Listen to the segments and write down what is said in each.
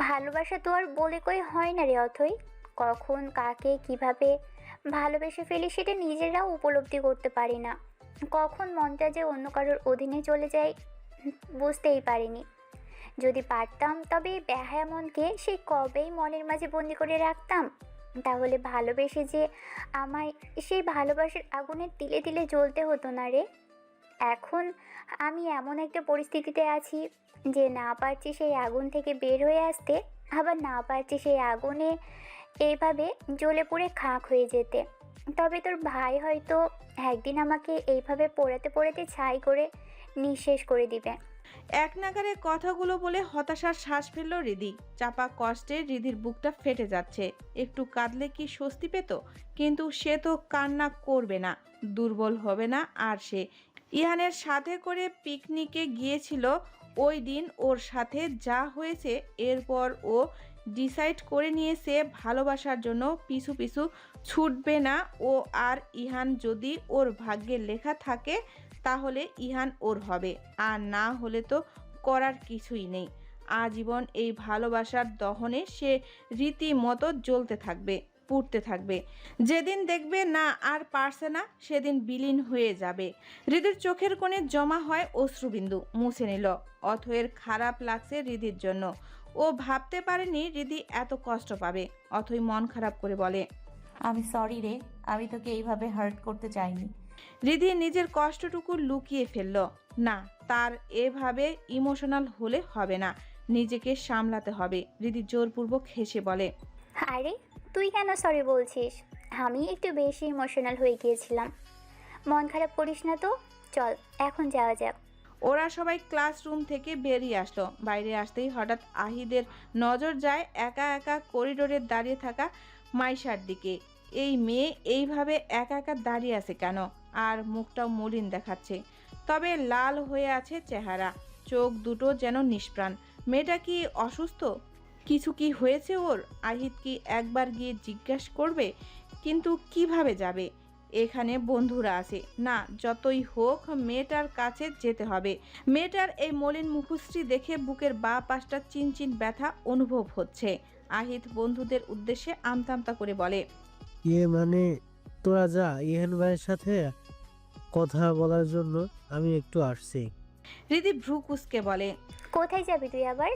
ভালোবাসা তো আর বলে কই হয় না রে অথই। কখন, কাকে, কীভাবে ভালোবেসে ফেলি সেটা নিজেরাও উপলব্ধি করতে পারি না। কখন মনটা যে অন্য কারোর অধীনে চলে যায়, বুঝতেই পারিনি। যদি পারতাম তবে এই মনকে সেই কবেই মনের মাঝে বন্দি করে রাখতাম। তাহলে ভালোবেসে যে আমায় সেই ভালোবাসার আগুনে তিলে তিলে জ্বলতে হতো না রে। এখন আমি এমন একটা পরিস্থিতিতে আছি যে না পারছি সেই আগুন থেকে বের হয়ে আসতে, আবার না পারছি সেই আগুনে এইভাবে জ্বলে পুড়ে খাঁক হয়ে যেতে। তবে তোর ভাই হয়তো একদিন আমাকে এইভাবে পড়াতে পোড়াতে ছাই করে নিঃশেষ করে দিবে। এক নাগারে কথাগুলো বলে হতাশার শ্বাস ফেলল রিদি। চাপা কষ্টে রিদির বুকটা ফেটে যাচ্ছে। একটু কাঁদলে কি স্বস্তি পেত? কিন্তু সে তো কান্না করবে না, দুর্বল হবে না আর সে ইহানের সাথে করে পিকনিকে গিয়েছিল ওই দিন ওর সাথে যা হয়েছে, এরপর ও ডিসাইড করে নিয়েছে ভালোবাসার জন্য পিছু পিছু ছুটবে না। ও আর ইহান যদি ওর ভাগ্যে লেখা থাকে, তাহলে ইহান ওর হবে। আর না হলে তো করার কিছুই নেই। আজীবন এই ভালোবাসার দহনে সে রীতিমতো জ্বলতে থাকবে। পুড়তে থাকবে। যেদিন দেখবে না আর পারছে না সেদিন বিলীন হয়ে যাবে। হৃদির চোখের কোণে জমা হয় অশ্রুবিন্দু মুছে নিল। অথয়ের খারাপ লাগছে হৃদির জন্য। ও ভাবতে পারেনি হৃদি এত কষ্ট পাবে। অথই মন খারাপ করে বলে আমি সরি রে আমি তোকে এইভাবে হার্ট করতে চাইনি। রিধি নিজের কষ্টটুকু লুকিয়ে ফেলল। না তার এভাবে ইমোশনাল হলে হবে না। নিজেকে সামলাতে হবে। রিধি জোরপূর্বক হেসে বলে আরে তুই কেন সরি বলছিস? আমি একটু বেশি ইমোশনাল হয়ে গিয়েছিলাম। মন খারাপ করিস না তো? চল, এখন যাওয়া যাক। ওরা সবাই ক্লাসরুম থেকে বেরিয়ে আসলো। বাইরে আসতেই হঠাৎ আহিদের নজর যায় একা একা করিডোরে দাঁড়িয়ে থাকা মাইশার দিকে। এই মেয়ে এইভাবে একা একা দাঁড়িয়ে আছে কেন? আর মুখটাও মলিন দেখাচ্ছে। তবে লাল হয়ে আছে চেহারা। চোখ দুটো যেন নিষ্প্রাণ। মেয়েটা কি অসুস্থ? কিছু কি হয়েছে ওর? আহিত কি একবার গিয়ে জিজ্ঞাস করবে? কিন্তু কীভাবে যাবে? এখানে বন্ধুরা আছে। না যতই হোক মেয়েটার কাছে যেতে হবে। মেয়েটার এই মলিন মুখশ্রী দেখে বুকের বা পাশটা চিনচিন ব্যথা অনুভব হচ্ছে। আহিত বন্ধুদের উদ্দেশ্যে আমতামতা করে বলে ইয়ে মানে তোরা যা ইহান ভাইয়ের সাথে কথা বলার জন্য আমি একটু আসছি। রিদি ভ্রু কুসকে বলে কোথায় যাবি তুই আবার?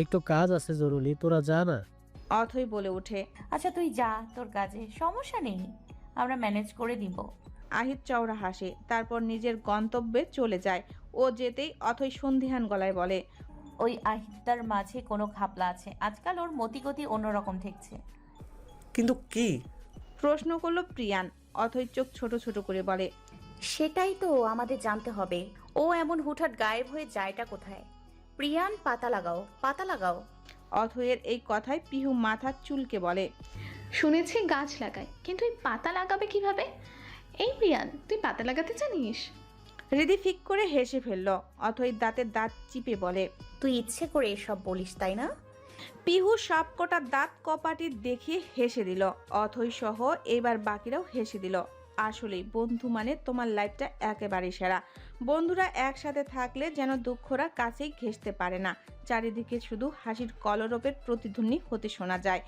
একটু কাজ আছে জরুরি তোরা যা না। অথই বলে ওঠে। আচ্ছা তুই যা তোর কাজে সমস্যা নেই আমরা ম্যানেজ করে দিব। আহিত চওড়া হাসে তারপর নিজের গন্তব্যে চলে যায়। ও যেতেই অথই সন্ধিহান গলায় বলে ওই আহিদার মাঝে কোনো খাপলা আছে আজকাল ওর মতিগতি অন্যরকম ঠেকছে। কিন্তু কি? প্রশ্ন করল প্রিয়ান অথই চোখ ছোট ছোট করে বলে সেটাই তো আমাদের জানতে হবে ও এমন হুটহাট গায়েব হয়ে যায়টা কোথায়? প্রিয়ান পাতা লাগাও পাতা লাগাও। অথয়ের এই কথায় পিহু মাথার চুলকে বলে। শুনেছি গাছ লাগায় কিন্তু এই পাতা লাগাবে কীভাবে? এই প্রিয়ান তুই পাতা লাগাতে জানিস? হৃদি ফিক করে হেসে ফেলল অথই দাঁতের দাঁত চিপে বলে। তুই ইচ্ছে করে এসব বলিস তাই না? পিহু সবকটা দাঁত কপাটি দেখিয়ে হেসে দিল অথই সহ এবার বাকিরাও হেসে দিল। আসলেই বন্ধু মানে তোমার লাইফটা একেবারে সেরা। বন্ধুরা একসাথে থাকলে যেন দুঃখরা কাছেই ঘেঁষতে পারে না। চারিদিকে শুধু হাসির কলরবের প্রতিধ্বনি হতে শোনা যায়।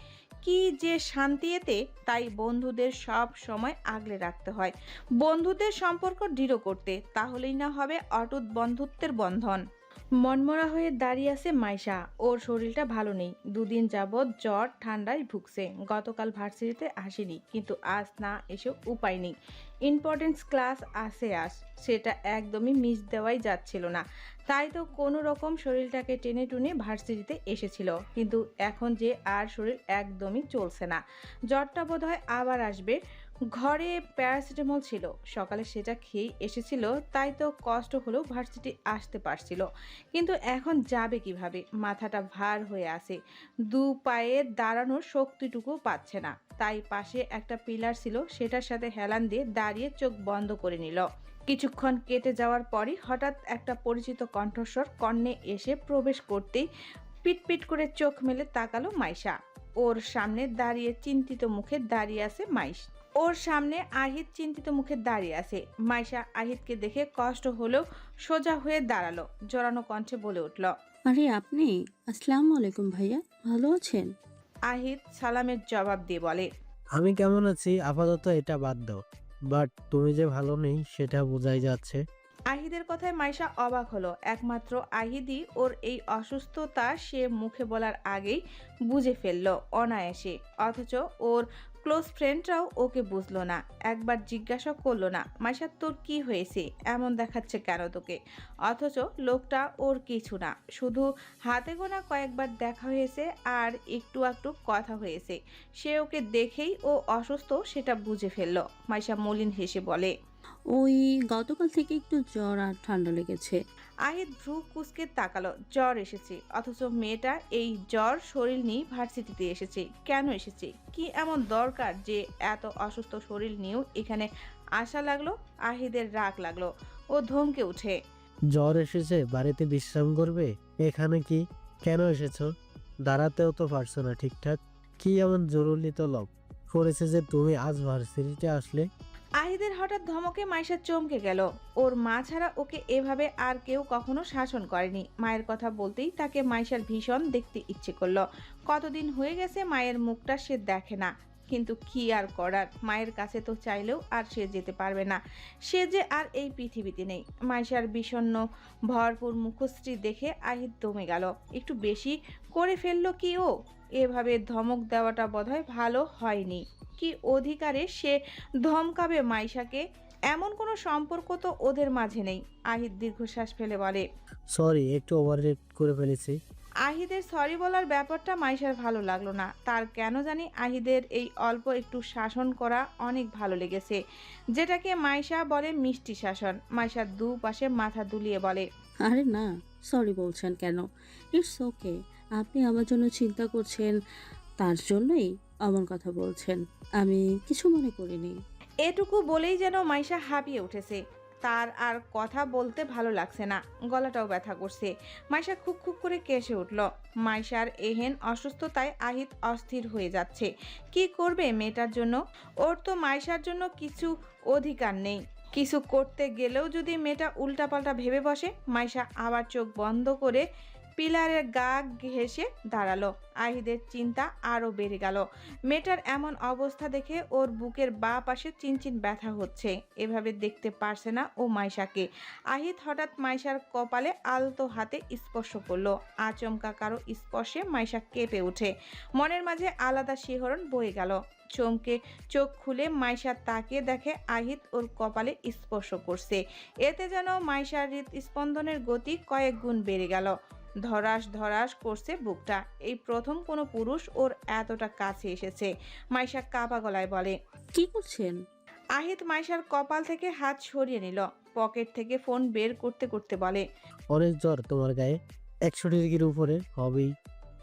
কি যে শান্তি এতে, তাই বন্ধুদের সব সময় আগলে রাখতে হয়। বন্ধুদের সম্পর্ক দৃঢ় করতে, তাহলেই না হবে অটুট বন্ধুত্বের বন্ধন। মনমরা হয়ে দাঁড়িয়ে আছে মাইশা। ওর শরীরটা ভালো নেই। দুদিন যাবৎ জ্বর ঠান্ডায় ভুগছে। গতকাল ভার্সিটিতে আসেনি, কিন্তু আজ না এসে উপায় নেই। ইম্পর্টেন্স ক্লাস আসে আস সেটা একদমই মিস দেওয়াই যাচ্ছিল না। তাই তো কোনো রকম শরীরটাকে টেনে টুনে ভার্সিটিতে এসেছিল। কিন্তু এখন যে আর শরীর একদমই চলছে না। জ্বরটা বোধহয় আবার আসবে। ঘরে প্যারাসিটামল ছিল। সকালে সেটা খেয়েই এসেছিল, তাই তো কষ্ট হলেও ভার্সিটি আসতে পারছিল। কিন্তু এখন যাবে কীভাবে? মাথাটা ভার হয়ে আসে দু পায়ে দাঁড়ানোর শক্তিটুকু পাচ্ছে না। তাই পাশে একটা পিলার ছিল, সেটার সাথে হেলান দিয়ে দাঁড়িয়ে চোখ বন্ধ করে নিল। কিছুক্ষণ কেটে যাওয়ার পরই হঠাৎ একটা পরিচিত কণ্ঠস্বর কর্ণে এসে প্রবেশ করতেই পিটপিট করে চোখ মেলে তাকালো মাইশা। ওর সামনে দাঁড়িয়ে চিন্তিত মুখে দাঁড়িয়ে আছে মাইশ ওর সামনে আহিত চিন্তিত মুখে দাঁড়িয়ে আছে। মাইশা আহিতকে দেখে কষ্ট হলেও সোজা হয়ে দাঁড়াল জোরানো কণ্ঠে বলে উঠল আরে আপনি আসসালামু আলাইকুম ভাইয়া ভালো আছেন? আহিদ সালামের জবাব দিয়ে বলে আমি কেমন আছি? আপাতত এটা বাদ দাও। বাট তুমি যে ভালো নেই সেটা বোঝাই যাচ্ছে। আহিদের কথায় মাইশা অবাক হলো। একমাত্র আহিদই ওর এই অসুস্থতা সে মুখে বলার আগেই বুঝে ফেলল অনায়াসে। অথচ ওর ক্লোজ ফ্রেন্ডরাও ওকে বুঝলো না, একবার জিজ্ঞাসা করল না, মাইশা, তোর কি হয়েছে? এমন দেখাচ্ছে কেন তোকে? অথচ লোকটা ওর কিছু না, শুধু হাতে গোনা কয়েকবার দেখা হয়েছে আর একটু একটু কথা হয়েছে। সে ওকে দেখেই ও অসুস্থ, সেটা বুঝে ফেলল। মাইশা মলিন হেসে বলে ওই গতকাল থেকে একটু জ্বর আর ঠান্ডা লেগেছে। আহিদ ভ্রু কুসকে তাকালো জ্বর এসেছে। অথচ মেয়েটা এই জ্বর শরীর নিয়ে ভার্সিটিতে এসেছে। কেন এসেছে? কি এমন দরকার যে এত অসুস্থ শরীর নিয়েও এখানে আসা লাগল আহিদের রাগ লাগল? ও ধমকে উঠে জ্বর এসেছে বাড়িতে বিশ্রাম করবে? এখানে কি? কেন এসেছ? দাঁড়াতেও তো পারছ না ঠিকঠাক। কি এমন জরুরি তলব? করেছে যে তুমি আজ ভার্সিটিতে আসলে? আহিদের হঠাৎ ধমকে মাইশা চমকে গেল। ওর মা ছাড়া ওকে এভাবে আর কেউ কখনো শাসন করেনি। মায়ের কথা বলতেই তাকে মাইশার ভীষণ দেখতে ইচ্ছে করল। কতদিন হয়ে গেছে মায়ের মুখটা সে দেখে না। কিন্তু কি আর করার? মায়ের কাছে তো চাইলেও আর সে যেতে পারবে না। সে যে আর এই পৃথিবীতে নেই। মাইশার বিষণ্ণ, ভরপুর মুখশ্রী দেখে আহিদ দমে গেল। একটু বেশি করে ফেলল কি ও? এভাবে ধমক দেওয়াটা বোধহয় ভালো হয়নি। কি অধিকারে সে ধমকাবে মাইশাকে? এমন কোনো সম্পর্ক তো ওদের মাঝে নেই। আহিদ দীর্ঘশ্বাস ফেলে বলে সরি একটু ওভাররেট করে ফেলেছি। আহিদের সরি বলার ব্যাপারটা মাইশার ভালো লাগল না। তার কেন জানি আহিদের এই অল্প একটু শাসন করা অনেক ভালো লেগেছে যেটাকে মাইশা বলে মিষ্টি শাসন। মাইশার দু পাশে মাথা দুলিয়ে বলে আরে না সরি বলছেন কেন? ইটস ওকে আপনি আমার জন্য চিন্তা করছেন তার জন্যই অমন কথা বলছেন। আমি কিছু মনে করিনি। এটুকু বলেই যেন মাইশা হাঁপিয়ে উঠেছে। তার আর কথা বলতে ভালো লাগছে না। গলাটাও ব্যথা করছে। মাইশা খুব খুব করে কেসে উঠল। মাইশার এহেন অসুস্থতায় আহিত অস্থির হয়ে যাচ্ছে। কি করবে মেয়েটার জন্য? ওর তো মাইশার জন্য কিছু অধিকার নেই। কিছু করতে গেলেও যদি মেয়েটা উল্টাপাল্টা ভেবে বসে, মাইশা আবার চোখ বন্ধ করে পিলারের গা ঘেসে দাঁড়াল। আহিদের চিন্তা আরও বেড়ে গেল। মেয়েটার এমন অবস্থা দেখে ওর বুকের বা পাশে চিনচিন ব্যথা হচ্ছে। এভাবে দেখতে পারছে না ও মাইশাকে। আহিত হঠাৎ মাইশার কপালে আলতো হাতে স্পর্শ করল। আচমকা কারও স্পর্শে মাইশা কেঁপে ওঠে। মনের মাঝে আলাদা শিহরণ বয়ে গেল। চমকে চোখ খুলে মাইশা তাকিয়ে দেখে আহিত ওর কপালে স্পর্শ করছে। এতে যেন মাইশার হৃদস্পন্দনের গতি কয়েক গুণ বেড়ে গেল। ধরাস ধরাস করছে বুকটা। এই প্রথম কোনো পুরুষ ওর এতটা কাছে এসেছে মাইশা কাপা গলায় বলে। কি করছেন? আহিত মাইশার কপাল থেকে হাত সরিয়ে নিল পকেট থেকে ফোন বের করতে করতে বলে অনেক জ্বর তোমার গায়ে একশো ডিগ্রির উপরে হবেই।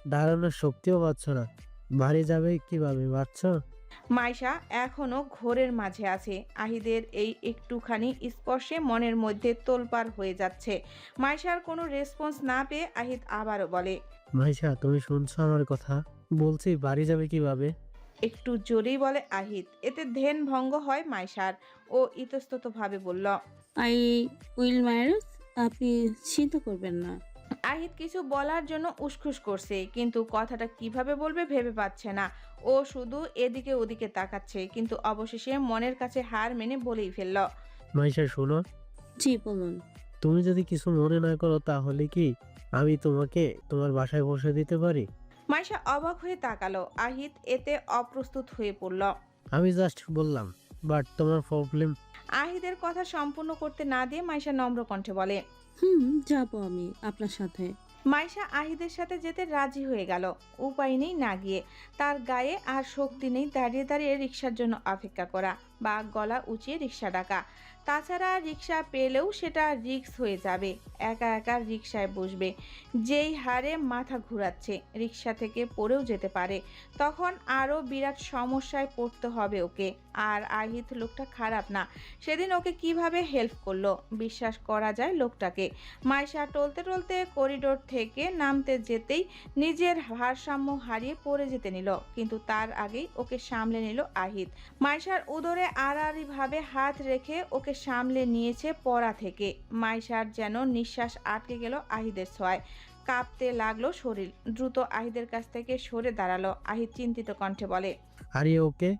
দাঁড়ানোর শক্তিও পাচ্ছ না। বাড়ি যাবে কীভাবে পারছ মাইশা এখনও ঘোরের মাঝে আছে। আহিদের এই একটুখানি স্পর্শে মনের মধ্যে তোলপাড় হয়ে যাচ্ছে। মাইশার কোনো রেসপন্স না পেয়ে আহিদ আবারও বলে মাইশা তুমি শুনছো আমার কথা? বলছি বাড়ি যাবে কীভাবে? একটু জোরেই বলে আহিদ এতে ধ্যান ভঙ্গ হয় মাইশার। ও ইতস্ততভাবে বলল আই উইল ম্যারেজ আপনি চিন্তা করবেন না। আহিদ কিছু বলার জন্য উসখুস করছে কিন্তু কথাটা কীভাবে বলবে ভেবে পাচ্ছে না। ও শুধু এদিকে ওদিকে তাকাচ্ছে কিন্তু অবশেষে মনের কাছে হার মেনে বলেই ফেলল। মাইশা শোনো। জি বলুন। তুমি যদি কিছু মনে না করো তাহলে কি আমি তোমাকে তোমার বাসায় বসে দিতে পারি? মাইশা অবাক হয়ে তাকালো। আহিত এতে অপ্রস্তুত হয়ে পড়ল। আমি জাস্ট বললাম বাট তোমার প্রবলেম আহিদের কথা সম্পূর্ণ করতে না দিয়ে মাইশা নম্র কণ্ঠে বলে হুম, যাব আমি আপনার সাথে। মাইশা আহিদের সাথে যেতে রাজি হয়ে গেল। উপায় নেই না গিয়ে। তার গায়ে আর শক্তি নেই দাঁড়িয়ে দাঁড়িয়ে রিক্সার জন্য অপেক্ষা করা। বা গলা উঁচিয়ে রিক্সা ডাকা। তাছাড়া রিক্সা পেলেও সেটা রিক্স হয়ে যাবে। একা একা রিক্সায় বসবে। যেই হারে মাথা ঘুরাচ্ছে, রিক্সা থেকে পড়েও যেতে পারে। তখন আরও বিরাট সমস্যায় পড়তে হবে ওকে। আর আহিত লোকটা খারাপ না। সেদিন ওকে কীভাবে হেল্প করল? বিশ্বাস করা যায় লোকটাকে। মাইশা টলতে টলতে করিডোর থেকে নামতে যেতেই নিজের ভারসাম্য হারিয়ে পড়ে যেতে নিল। কিন্তু তার আগেই ওকে সামলে নিল আহিত। মাইশার উদরে আড়াআড়িভাবে হাত রেখে ওকে সামলে নিয়েছে পড়া থেকে। মাইশার যেন নিঃশ্বাস আটকে গেল আহিদের ছোঁয়ায়। কাঁপতে লাগল শরীর। দ্রুত আহিদের কাছ থেকে সরে দাঁড়াল। আহিদ চিন্তিত কণ্ঠে বলে আর ওকে?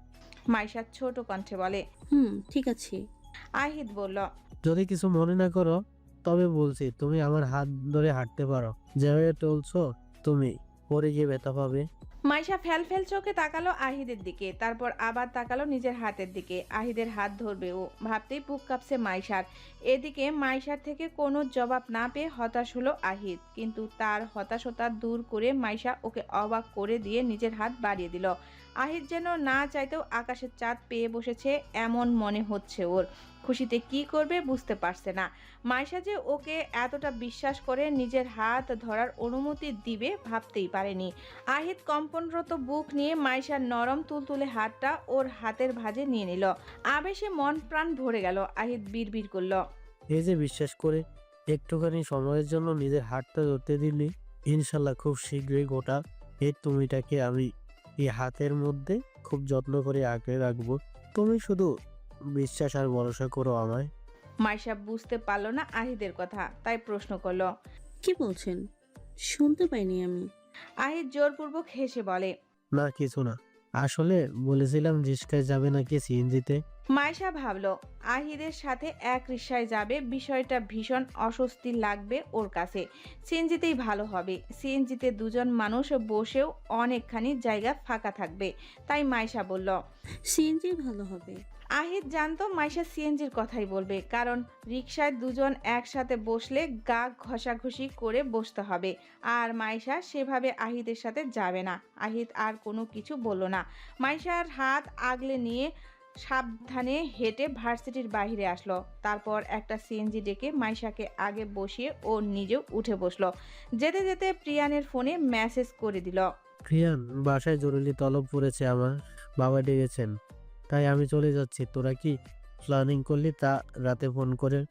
মাইশা ছোট কণ্ঠে বলে হুম ঠিক আছে। আহিদ বলল যদি কিছু মনে না করো তবে বলছি তুমি আমার হাত ধরে হাঁটতে পারো। যেভাবে চলছো তুমি পরে গিয়ে ব্যথা পাবে। মাইশা ফ্যালফ্যাল চোখে তাকালো আহিদের দিকে, তারপর আবার তাকালো নিজের হাতের দিকে। আহিদের হাত ধরবে ও ভাবতেই বুক কাঁপছে মাইশার। এদিকে মাইশার থেকে কোনো জবাব না পেয়ে হতাশ হলো আহিদ, কিন্তু তার হতাশতা দূর করে মাইশা ওকে অবাক করে দিয়ে নিজের হাত বাড়িয়ে দিল। আহিদ যেন না চাইতেও আকাশের চাঁদ পেয়ে বসেছে এমন মনে হচ্ছে ওর। খুশিতে কি করবে বুঝতে পারছে না। মাইশা যে ওকে এতটা বিশ্বাস করে নিজের হাত ধরার অনুমতি দিবে ভাবতেই পারেনি। আহিদ কম্পনরত বুক নিয়ে মাইশার নরম তুলতুলে হাতটা ওর হাতের ভাঁজে নিয়ে নিল। আবেশে মন প্রাণ ভরে গেল আহিদ বিড়বিড় করল। এই যে বিশ্বাস করে একটুখানি সময়ের জন্য নিজের হাতটা ধরতে দিলি, ইনশাল্লাহ খুব শীঘ্রই গোটা এই তুমিটাকে আমি এই হাতের মধ্যে খুব যত্ন করে আঁকড়ে রাখব। তুমি শুধু বিশ্বাস আর ভরসা করো আমায়। মাইশা বুঝতে পারল না আহিদের কথা তাই প্রশ্ন করল কি বলছেন? শুনতে পাইনি আমি। আহিদ জোরপূর্বক হেসে বলে না কিছু না। আসলে বলেছিলাম রিস্কায় যাবে নাকি সিএনজিতে। মাইশা ভাবলো আহিদের সাথে এক রিক্সায় যাবে বিষয়টা ভীষণ অস্বস্তি লাগবে ওর কাছে। সিএনজিতেই ভালো হবে। সিএনজিতে দুজন মানুষ বসেও অনেকখানি জায়গা ফাঁকা থাকবে। তাই মাইশা বলল সিএনজি ভালো হবে। আহিদ জানতো মাইশা সিএনজির কথাই বলবে কারণ রিকশায় দুজন একসাথে বসলে গা ঘষাঘষি করে বসতে হবে। আর মাইশা সেভাবে আহিদের সাথে যাবে না। আহিদ আর কোনো কিছু বলল না। মাইশার হাত আগলে নিয়ে সাবধানে হেঁটে ভার্সিটির বাইরে আসলো। তারপর একটা সিএনজি ডেকে মাইশাকে আগে বসিয়ে ও নিজেও উঠে বসল। যেতে যেতে প্রিয়ানের ফোনে মেসেজ করে দিল। প্রিয়ান বাসায় জরুরি তলব পড়েছে আমার। বাবা ডেকেছেন। তাই আমি চলে যাচ্ছি। তোরা কি প্ল্যানিং করলি তা রাতে ফোন করে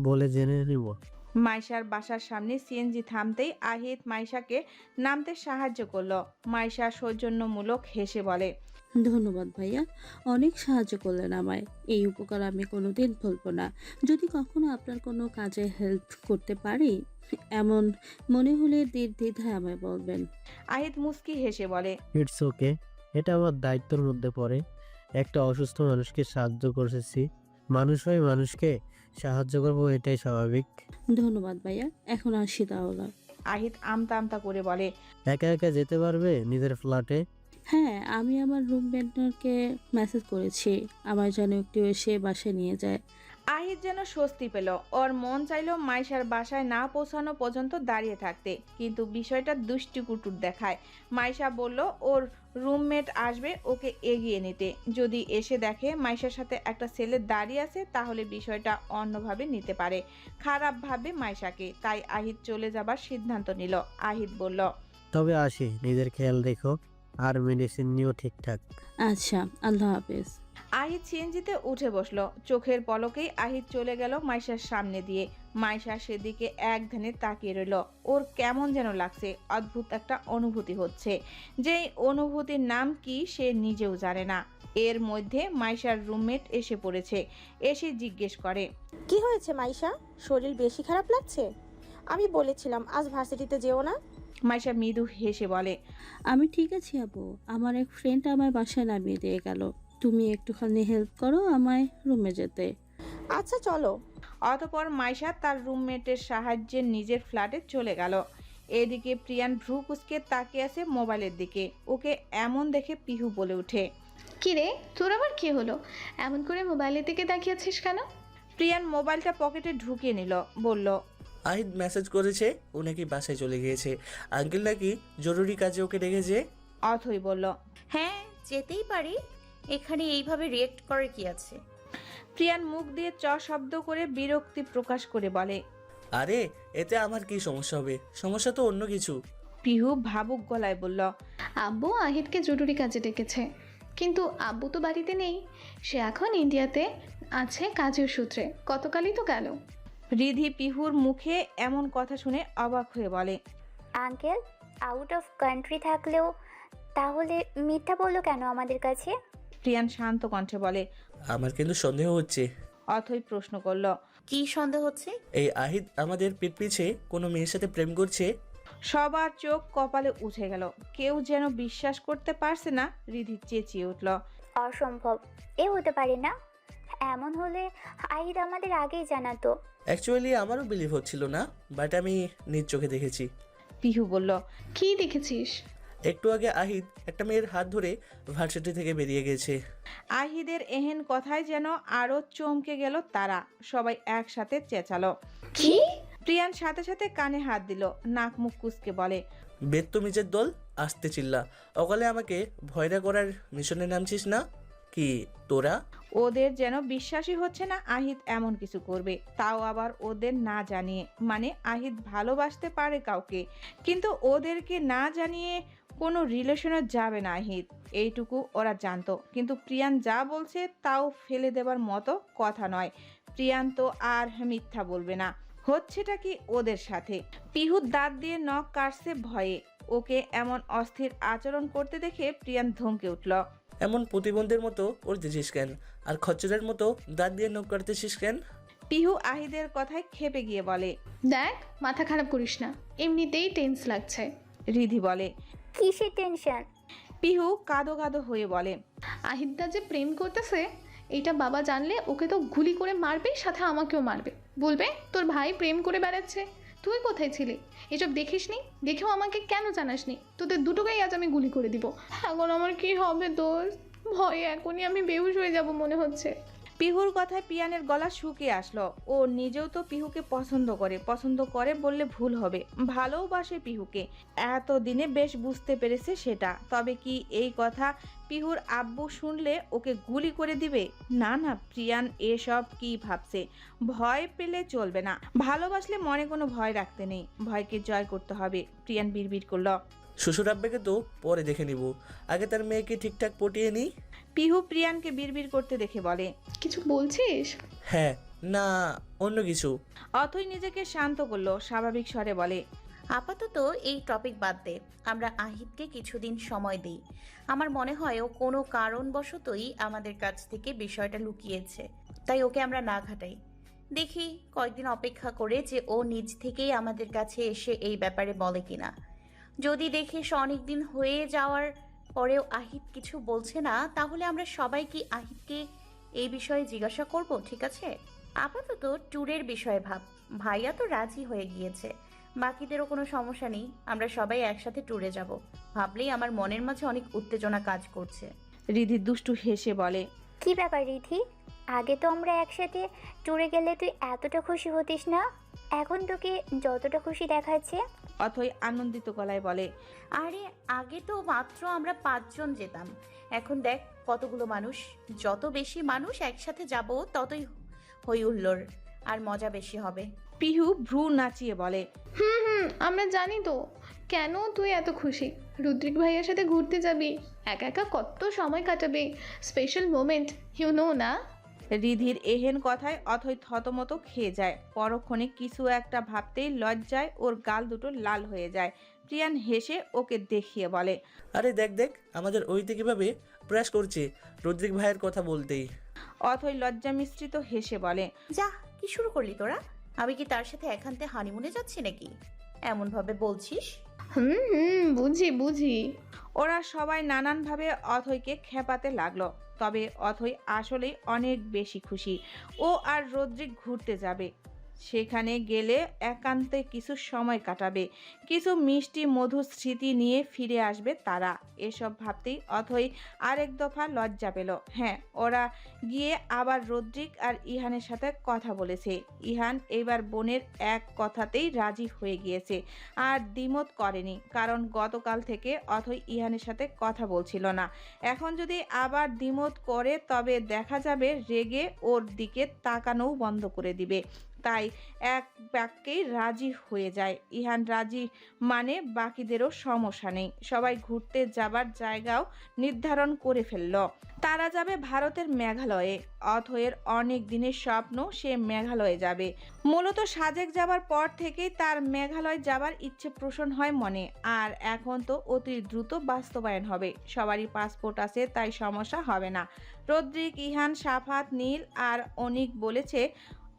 বলে জেনে নিব। মাইশার বাসার সামনে সিএনজি থামতেই আহিদ মাইশাকে নামতে সাহায্য করল। মাইশা সৌজন্যমূলক হেসে বলে ধন্যবাদ ভাইয়া। অনেক সাহায্য করলেন আমায়। এই উপকার আমি কোনোদিন ভুলবো না। যদি কখনো আপনার কোনো কাজে হেল্প করতে পারি এমন মনে হলে দ্বিধায় আমায় বলবেন। আহিদ মুস্কি হেসে বলে ইটস ওকে এটা আমার দায়িত্বের মধ্যে পড়ে। একটা অসুস্থ মানুষকে সাহায্য করেছি মানুষ হয়ে মানুষকে সাহায্য করব এটাই স্বাভাবিক। ধন্যবাদ ভাইয়া। এখন আসি তাহলে। আহিদ আমতা আমতা করে বলে একা একা যেতে পারবে নিজের ফ্ল্যাটে হ্যাঁ আমি আমার রুমমেটকে মেসেজ করেছি। আমার যেন একটু এসে বাসায় নিয়ে যায়। আহিদ যেন স্বস্তি পেল। ওর মন চাইলো মাইশার বাসায় না পৌঁছানো পর্যন্ত দাঁড়িয়ে থাকতে কিন্তু বিষয়টা দুষ্টিকুটুর দেখায়। মাইশা বলল ওর রুমমেট আসবে ওকে এগিয়ে নিতে। যদি এসে দেখে মাইশার সাথে একটা ছেলে দাঁড়িয়ে আছে তাহলে বিষয়টা অন্যভাবে নিতে পারে। খারাপ ভাবে মাইশাকে তাই আহিদ চলে যাবার সিদ্ধান্ত নিল। আহিদ বলল তবে আসি নিজের খেয়াল রেখো। আর মেডিসিন নিয়েও ঠিকঠাক। আচ্ছা আল্লাহ হাফেজ। আহিদ সিএনজিতে উঠে বসল। চোখের পলকেই আহিদ চলে গেল মাইশার সামনে দিয়ে। মাইশা সেদিকে এক ধ্যানে তাকিয়ে রইল। ওর কেমন যেন লাগছে অদ্ভুত একটা অনুভূতি হচ্ছে। যেই অনুভূতির নাম কি সে নিজেও জানে না। এর মধ্যে মাইশার রুমমেট এসে পড়েছে এসে জিজ্ঞেস করে কি হয়েছে মাইশা? শরীর বেশি খারাপ লাগছে? আমি বলেছিলাম আজ ভার্সিটিতে যেও না। মাইশা মৃদু হেসে বলে আমি ঠিক আছি আপু আমার এক ফ্রেন্ড আমার বাসায় নামিয়ে দিয়ে গেল। তুমি একটুখানি হেল্প করো আমায় রুমে যেতে। আচ্ছা চলো। অতপর মাইশা তার রুমমেটের সাহায্যে নিজের ফ্ল্যাটে চলে গেল। এদিকে প্রিয়ান ভ্রু কুচকে তাকিয়ে আছে মোবাইলের দিকে। ওকে এমন দেখে পিহু বলে ওঠে কি রে তোর আবার কি হলো? এমন করে মোবাইলের দিকে তাকিয়েছিস কেন? প্রিয়ান মোবাইলটা পকেটে ঢুকিয়ে নিল বলল আহিদ মেসেজ করেছে ও নাকি বাসায় চলে গিয়েছে। আঙ্কেল নাকি জরুরি কাজে ওকে ডেকেছে? অথই বলল হ্যাঁ যেতেই পারি। এখানে এইভাবে রিয়েক্ট করে কি আছে? প্রিয়ান মুখ দিয়ে চ শব্দ করে বিরক্তি প্রকাশ করে বলে আরে এতে আমার কি সমস্যা হবে? সমস্যা তো অন্য কিছু। পিহু ভাবুক গলায় বলল আব্বু আহিদকে জরুরি কাজে ডেকেছে। কিন্তু আব্বু তো বাড়িতে নেই। সে এখন ইন্ডিয়াতে আছে কাজের সূত্রে। গতকালই তো গেল। রিধি পিহুর মুখে এমন কথা শুনে অবাক হয়ে বলে আঙ্কেল আউট অফ কান্ট্রি থাকলেও তাহলে মিথ্যা বলল কেন আমাদের কাছে? প্রিয়ান শান্ত কণ্ঠে বলে আমার কিন্তু সন্দেহ হচ্ছে। অথই প্রশ্ন করল কি সন্দেহ হচ্ছে? এই আহিদ আমাদের পিঠ পিছে কোনো মেয়ের সাথে প্রেম করছে? সবার চোখ কপালে উঠে গেল। কেউ যেন বিশ্বাস করতে পারছে না রিধি চেঁচিয়ে উঠল। অসম্ভব। এ হতে পারে না। এমন হলে আহিদ আমাদের আগেই জানাতো। অ্যাকচুয়ালি আমারও বিলিভ হচ্ছিল না বাট আমি নিজ চোখে দেখেছি। পিহু বলল কি দেখেছিস? একটু আগে আহিদ একটা মেয়ের হাত ধরে ভার্সিটি থেকে বেরিয়ে গেছে। আহিদের এহেন কথায় যেন আরও চমকে গেল তারা। সবাই একসাথে চেঁচালো। কি? প্রিয়ান সাথে সাথে কানে হাত দিল নাক মুখ কুচকে বলে বেত্তমিজের দল আসতে চিল্লা। অকালে আমাকে ভয়রা করার মিশনে নামছিস না? কি তোরা? ওদের যেন বিশ্বাসই হচ্ছে না আহিদ এমন কিছু করবে। তাও আবার ওদের না জানিয়ে। মানে আহিদ ভালোবাসতে পারে কাউকে, কিন্তু ওদেরকে না জানিয়ে কোনো রিলেশনে যাবে না আহিদ এইটুকু ওরা জানতো। কিন্তু প্রিয়ান যা বলছে তাও ফেলে দেবার মতো কথা নয়। প্রিয়ান তো আর মিথ্যা বলবে না। হচ্ছেটা কি ওদের সাথে? পিহুর দাঁত দিয়ে নখ কাটছে ভয়ে। ওকে এমন অস্থির আচরণ করতে দেখে প্রিয়ান ধমকে উঠল এমন প্রতিবন্ধের মতো করতেছিস কেন? আর খচ্চরের মতো দাঁত দিয়ে নখ কাটতেছিস কেন? পিহু আহিদের কথায় খেপে গিয়ে বলে দেখ মাথা খারাপ করিস না। এমনিতেই টেন্স লাগছে। রিধি বলে কিসের টেনশন পিহু কাদো কাদো হয়ে বলে আহিদ্দা যে প্রেম করতেছে এটা বাবা জানলে ওকে তো গুলি করে মারবে সাথে আমাকেও মারবে। বলবে তোর ভাই প্রেম করে বেড়াচ্ছে। তুই কোথায় ছিলি? এসব দেখিসনি দেখেও আমাকে কেন জানাসনি? তোদের দুটোকেই আজ আমি গুলি করে দিব। এখন আমার কি হবে দোষ ভয়ে এখনই আমি বেহুশ হয়ে যাব মনে হচ্ছে। পিহুর কথায় পিয়ানের গলা শুকিয়ে আসলো। ও নিজেও তো পিহুকে পছন্দ করে পছন্দ করে বললে ভুল হবে। ভালোবাসে পিহুকে। এত দিনে বেশ বুঝতে পেরেছে সেটা। তবে কি এই কথা পিহুর আব্বু শুনলে ওকে গুলি করে দিবে? না না, প্রিয়ান এসব কি ভাবছে? ভয় পেলে চলবে না। ভালোবাসলে মনে কোনো ভয় রাখতে নেই। ভয়কে জয় করতে হবে। প্রিয়ান বিড়বিড় করল। শ্বশুর আব্বাকে তো পরে দেখে নিব। আগে তার মেয়েকে ঠিকঠাক পটিয়ে নিই। পিহু প্রিয়ানকে বিড়বিড় করতে দেখে বলে কিছু বলছিস? হ্যাঁ না অন্য কিছু। অথই নিজেকে শান্ত করল স্বাভাবিক স্বরে বলে আপাতত এই টপিক বাদ দে আমরা আহিদকে কিছুদিন সময় দিই। আমার মনে হয় ও কোনো কারণবশতই আমাদের কাছ থেকে বিষয়টা লুকিয়েছে তাই ওকে আমরা না ঘাটাই দেখি কয়েকদিন অপেক্ষা করে যে ও নিজ থেকেই আমাদের কাছে এসে এই ব্যাপারে বলে কিনা। যদি দেখি সে অনেকদিন হয়ে যাওয়ার পরেও আহিদ কিছু বলছে না, তাহলে আমরা সবাই কি আহিদকে এই বিষয়ে জিজ্ঞাসা করব, ঠিক আছে? আপাতত ট্যুরের বিষয়ে ভাব। ভাইয়া তো রাজি হয়ে গিয়েছে। বাকিদেরও কোনো সমস্যা নেই, আমরা সবাই একসাথে ট্যুরে যাব। ভাবলেই আমার মনের মাঝে অনেক উত্তেজনা কাজ করছে। রিধি দুষ্টু হেসে বলে কি ব্যাপার রিধি? আগে তো আমরা একসাথে ট্যুরে গেলে তুই এতটা খুশি হতিস না? এখন তোকে যতটা খুশি দেখাচ্ছে। অথই আনন্দিত গলায় বলে আরে আগে তো মাত্র আমরা পাঁচজন যেতাম। এখন দেখ কতগুলো মানুষ। যত বেশি মানুষ একসাথে যাব ততই হই হুল্লোড় আর মজা বেশি হবে। পিহু ভ্রু নাচিয়ে বলে হুম হুম আমরা জানি তো। কেন তুই এত খুশি? রুদ্রিক ভাইয়ের সাথে ঘুরতে যাবি? একা একা কত সময় কাটাবে? স্পেশাল মোমেন্ট ইউ নো না? রিধির এহেন কথায় অথই থতমত খেয়ে যায়। পরক্ষণে কিছু একটা ভাবতেই লজ্জায় ওর গাল দুটো লাল হয়ে যায়। প্রিয়ান হেসে ওকে দেখিয়ে বলে আরে দেখ দেখ আমাদের ওইতে কীভাবে প্রয়াস করছে রদ্রিক ভাইয়ের কথা বলতেই। অথই লজ্জা মিশ্রিত হেসে বলে যা কি শুরু করলি তোরা? আমি কি তার সাথে একান্তে হানিমুনে যাচ্ছি নাকি? এমন ভাবে বলছিস? হুম হুম বুঝি বুঝি। ওরা সবাই নানানভাবে অথৈকে খেপাতে লাগল, তবে অথৈ আসলেই অনেক বেশি খুশি। ও আর রদ্রিক ঘুরতে যাবে। সেখানে গেলে একান্তে কিছু সময় কাটাবে। কিছু মিষ্টি, মধুর স্মৃতি নিয়ে ফিরে আসবে তারা। এসব ভাবতেই অথই আরেক দফা লজ্জা পেল। হ্যাঁ ওরা গিয়ে আবার রদ্রিক আর ইহানের সাথে কথা বলেছে। ইহান এবার বোনের এক কথাতেই রাজি হয়ে গিয়েছে। আর দ্বিমত করেনি, কারণ গতকাল থেকে অথই ইহানের সাথে কথা বলছিল না। এখন যদি আবার দ্বিমত করে, তবে দেখা যাবে রেগে ওর দিকে তাকানোও বন্ধ করে দিবে। তাই এক বাক্যেই রাজি হয়ে যায়। ইহান রাজি মানে বাকিদেরও সমস্যা নেই। সবাই ঘুরতে যাবার জায়গাও নির্ধারণ করে ফেলল। তারা যাবে ভারতের মেঘালয়ে। অথয়ের অনেক দিনের স্বপ্ন সে মেঘালয়ে যাবে। মূলত সাজেক যাবার পর থেকেই তার মেঘালয় যাবার ইচ্ছে পোষণ হয় মনে। আর এখন তো অতি দ্রুত বাস্তবায়ন হবে। সবারই পাসপোর্ট আছে, তাই সমস্যা হবে না। রদ্রিক, ইহান, সাফাত, নীল আর অনিক বলেছে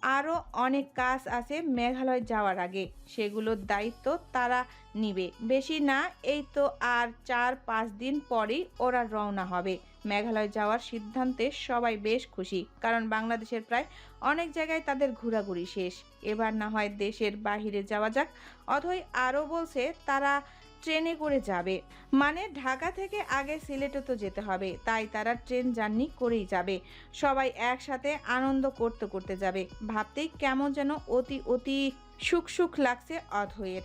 আরও অনেক কাজ আছে মেঘালয় যাওয়ার আগে। সেগুলোর দায়িত্ব তারা নিবে। বেশি না, এই তো আর চার পাঁচ দিন পরেই ওরা রওনা হবে। মেঘালয় যাওয়ার সিদ্ধান্তে সবাই বেশ খুশি, কারণ বাংলাদেশের প্রায় অনেক জায়গায় তাদের ঘোরাঘুরি শেষ। এবার না হয় দেশের বাহিরে যাওয়া যাক, অথই আরও বলছে তারা ট্রেনে করে যাবে। মানে ঢাকা থেকে আগে সিলেটে তো যেতে হবে, তাই তারা ট্রেন জার্নি করেই যাবে। সবাই একসাথে আনন্দ করতে করতে যাবে। ভাবতেই কেমন যেন অতি অতি সুখ সুখ লাগছে অধয়ের